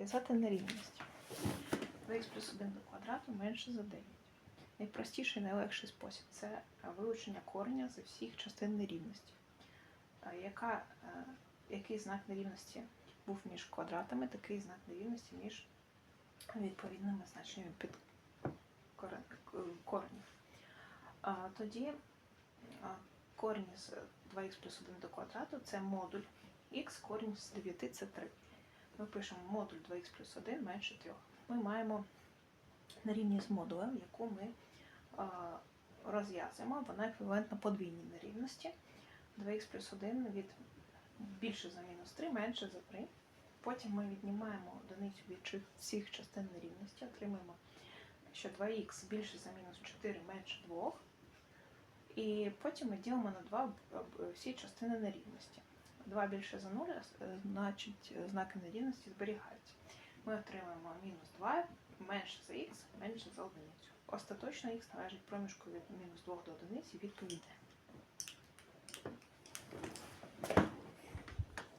Зв'язати нерівність. 2х плюс 1 до квадрату менше за 9. Найпростіший, і найлегший спосіб це вилучення кореня з всіх частин нерівності. Яка, е, який знак нерівності був між квадратами, такий знак нерівності між відповідними значеннями під корен- коренів. Тоді корінь з 2х плюс 1 до квадрату це модуль х, корінь з 9 це 3. Ми пишемо модуль 2х плюс 1 менше 3. Ми маємо нерівність з модулем, яку ми розв'язуємо. Вона еквівалентна подвійній нерівності. 2х плюс 1 від більше за мінус 3, менше за 3. Потім ми віднімаємо одиницю від всіх частин нерівності, отримаємо, що 2х більше за мінус 4 менше 2. І потім ми ділимо на 2 всі частини нерівності. 2 більше за 0, е, значить е, знаки нерівності зберігаються. Ми отримаємо мінус 2 менше за х, менше за одиницю. Остаточно х належить проміжку від мінус 2 до одиниці відповідає.